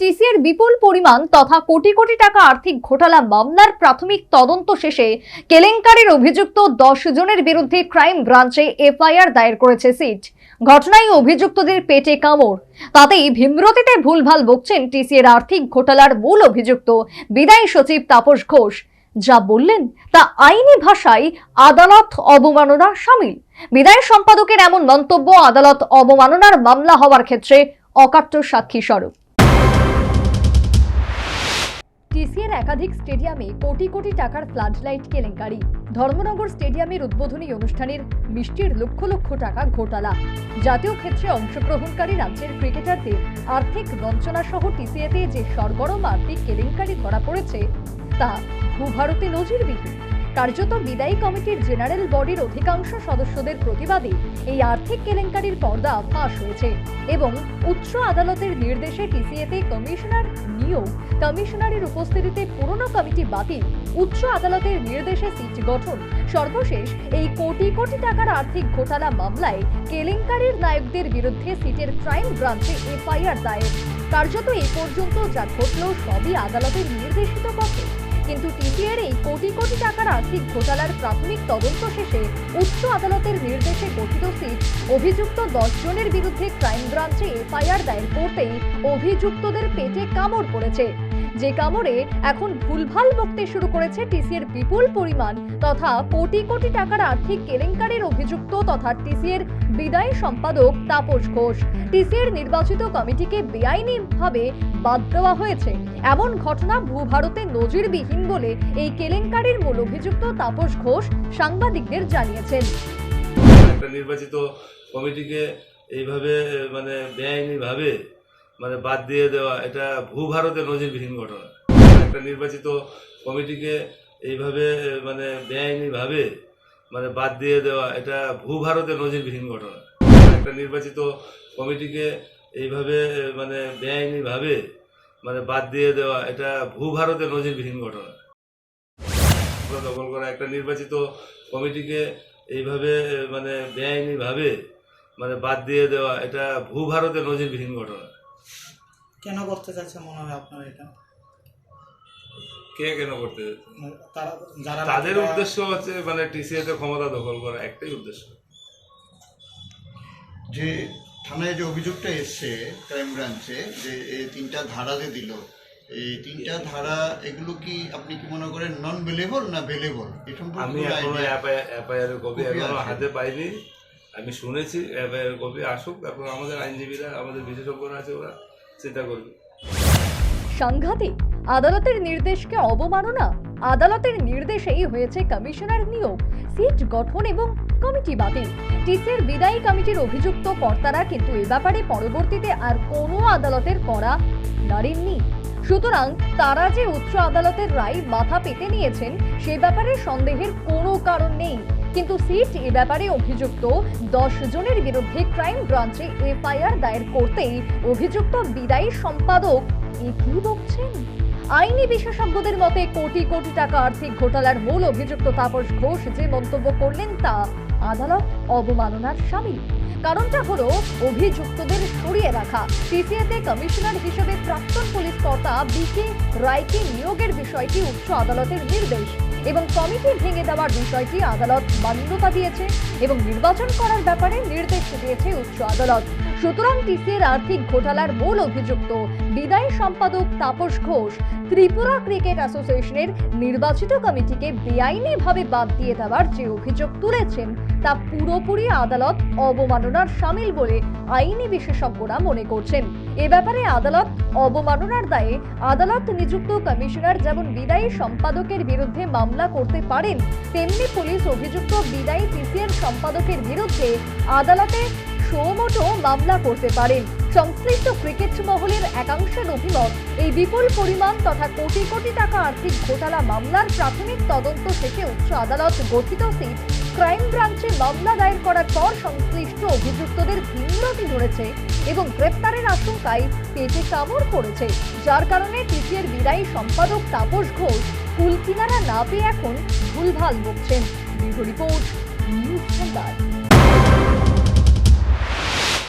টিসিএর বিপুল পরিমাণ তথা কোটি কোটি টাকা আর্থিক ঘোটালা মামলার প্রাথমিক তদন্ত শেষে কেলেঙ্কারির অভিযুক্ত দশ জনের বিরুদ্ধে ক্রাইম ব্রাঞ্চে এফআইআর দায়ের করেছে সিট। ঘটনায় অভিযুক্তদের পেটে কামড়। তাতেই ভীমরতিতে ভুলভাল বকছেন টিসিএর আর্থিক ঘোটালার মূল অভিযুক্ত বিদায়ী সচিব তাপস ঘোষ। যা বললেন, তা আইনি ভাষায় আদালত অবমাননা সামিল। বিদায় সম্পাদকের এমন মন্তব্য আদালত অবমাননার মামলা হওয়ার ক্ষেত্রে অকাট্য সাক্ষী স্বরূপ। টিসিএর একাধিক স্টেডিয়ামে কোটি কোটি টাকার ফ্লাড লাইট কেলেঙ্কারি। ধর্মনগর স্টেডিয়ামের উদ্বোধনী অনুষ্ঠানের মিষ্টির লক্ষ লক্ষ টাকা ঘোটালা। জাতীয় ক্ষেত্রে অংশগ্রহণকারী রাজ্যের ক্রিকেটারদের আর্থিক বঞ্চনা সহ টিসিএতে যে সরগরম আর্থিক কেলেঙ্কারি ধরা পড়েছে, তা ভূভারতে নজিরবিহীন। কার্যত বিদায়ী কমিটির জেনারেল বডির অধিকাংশ সদস্যদের প্রতিবাদে এই আর্থিক কেলেঙ্কারির পর্দা ফাঁস হয়েছে এবং উচ্চ আদালতের নির্দেশে টিসিএতে কমিশনার নিয়োগ, কমিশনারের উপস্থিতিতে পুরনো কমিটি বাতিল, উচ্চ আদালতের নির্দেশে সিট গঠন, সর্বশেষ এই কোটি কোটি টাকার আর্থিক ঘোটালা মামলায় কেলেঙ্কারির নায়কদের বিরুদ্ধে সিটের ক্রাইম ব্রাঞ্চে এফআইআর দায়ের। কার্যত এ পর্যন্ত যা ঘটল সবই আদালতের নির্দেশিত পথে। কিন্তু টিটিএর এই কোটি কোটি টাকার আর্থিক ঘোটালার প্রাথমিক তদন্ত শেষে উচ্চ আদালতের নির্দেশে গঠিত সিট অভিযুক্ত দশ জনের বিরুদ্ধে ক্রাইম ব্রাঞ্চে এফআইআর দায়ের করতেই অভিযুক্তদের পেটে কামড় পড়েছে। যে কামড়ে এখন ভুলভাল বকতে শুরু করেছে টিসিএর বিপুল পরিমাণ তথা কোটি কোটি টাকার আর্থিক কেলেঙ্কারির অভিযুক্ত তথা টিসিএর বিদায়ী সম্পাদক তাপস ঘোষ। টিসিএর নির্বাচিত কমিটিকে বেআইনিভাবে বাদ দেওয়া হয়েছে। এমন ঘটনা ভূভারতে নজিরবিহীন বলে এই কেলেঙ্কারির মূল অভিযুক্ত তাপস ঘোষ সাংবাদিকদের জানিয়েছেন। একটা নির্বাচিত কমিটিকে এইভাবে মানে বেআইনিভাবে মানে বাদ দিয়ে দেওয়া, এটা ভূভারতে নজিরবিহীন ঘটনা। একটা নির্বাচিত কমিটিকে এইভাবে মানে বেআইনিভাবে মানে বাদ দিয়ে দেওয়া, এটা ভূভারতে নজিরবিহীন ঘটনা। একটা নির্বাচিত কমিটিকে এইভাবে মানে বেআইনিভাবে মানে বাদ দিয়ে দেওয়া, এটা ভূভারতে নজিরবিহীন ঘটনা। দখল করা একটা নির্বাচিত কমিটিকে এইভাবে মানে বেআইনিভাবে মানে বাদ দিয়ে দেওয়া, এটা ভূভারতে নজিরবিহীন ঘটনা। কেন করতে চাইছে মনে হয় আপনার এটা? কে কেন করতে মানে তারা যারা তাদের উদ্দেশ্য হচ্ছে মানে টিসিএতে ক্ষমতা দখল করা একটাই উদ্দেশ্য। যে থানায় যে অভিযোগটা এসছে ক্রাইম ব্রাঞ্চে যে এই তিনটা ধারা যে দিল এই তিনটা ধারা এগুলো কি আপনি কি মনে করেন নন বেলেবল না বেলেবল এ সম্পর্কে আমি এখনও এফআইআর কপি এখনও হাতে পাইনি। আমি শুনেছি এফআইআর কপি আসুক তারপর আমাদের আইনজীবীরা আমাদের বিশেষজ্ঞরা আছে ওরা। চিন্তা করবে। সাংঘাতিক। আদালতের নির্দেশকে অবমাননা। আদালতের নির্দেশেই হয়েছে কমিশনার নিয়োগ, সিট গঠন এবং কমিটি বাতিল। টিসের বিদায়ী কমিটির অভিযুক্ত কর্তারা কিন্তু এ ব্যাপারে পরবর্তীতে আর কোনো আদালতের করা নাড়েননি সুতরাং তারা যে উচ্চ আদালতের রায় মাথা পেতে নিয়েছেন, সে ব্যাপারে সন্দেহের কোনো কারণ নেই। কিন্তু সিট এ ব্যাপারে অভিযুক্ত দশ জনের বিরুদ্ধে ক্রাইম ব্রাঞ্চে এফআইআর দায়ের করতেই অভিযুক্ত বিদায়ী সম্পাদক এ কি বলছেন? আইনি বিশেষজ্ঞদের মতে কোটি কোটি টাকা আর্থিক ঘোটালার মূল অভিযুক্ত তাপস ঘোষ যে মন্তব্য করলেন তা আদালত অবমাননার সামিল। কারণটা হলো অভিযুক্তদের সরিয়ে রাখা। সিসিএতে কমিশনার হিসেবে প্রাক্তন পুলিশ কর্তা বিকে রায়কে নিয়োগের বিষয়টি উচ্চ আদালতের নির্দেশ এবং কমিটি ভেঙে দেওয়ার বিষয়টি আদালত মান্যতা দিয়েছে এবং নির্বাচন করার ব্যাপারে নির্দেশ দিয়েছে উচ্চ আদালত। সুতরাং টিসির আর্থিক ঘোটালার মূল অভিযুক্ত বিদায়ী সম্পাদক তাপস ঘোষ ত্রিপুরা ক্রিকেট অ্যাসোসিয়েশনের নির্বাচিত কমিটিকে বেআইনিভাবে বাদ দিয়ে দেওয়ার যে অভিযোগ তুলেছেন, তা পুরোপুরি আদালত অবমাননার সামিল বলে আইনি বিশেষজ্ঞরা মনে করছেন। এ ব্যাপারে আদালত অবমাননার দায়ে আদালত নিযুক্ত কমিশনার যেমন বিদায়ী সম্পাদকের বিরুদ্ধে মামলা করতে পারেন, তেমনি পুলিশ অভিযুক্ত বিদায়ী টিসিএর সম্পাদকের বিরুদ্ধে আদালতে সৌমটো মামলা করতে পারেন। সংশ্লিষ্ট ক্রিকেট মহলের একাংশের অভিমত, এই বিপুল পরিমাণ তথা কোটি কোটি টাকা আর্থিক ঘোটালা মামলার প্রাথমিক তদন্ত শেষে উচ্চ আদালত গঠিত সিট ক্রাইম ব্রাঞ্চে মামলা দায়ের করার পর সংশ্লিষ্ট অভিযুক্তদের ভিন্নতি ধরেছে এবং গ্রেপ্তারের আশঙ্কায় পেটে কামড় পড়েছে যার কারণে টিসিএর বিদায়ী সম্পাদক তাপস ঘোষ কুল কিনারা না পেয়ে এখন ভুলভাল বকছেন রিপোর্ট নিউজ সেন্টার।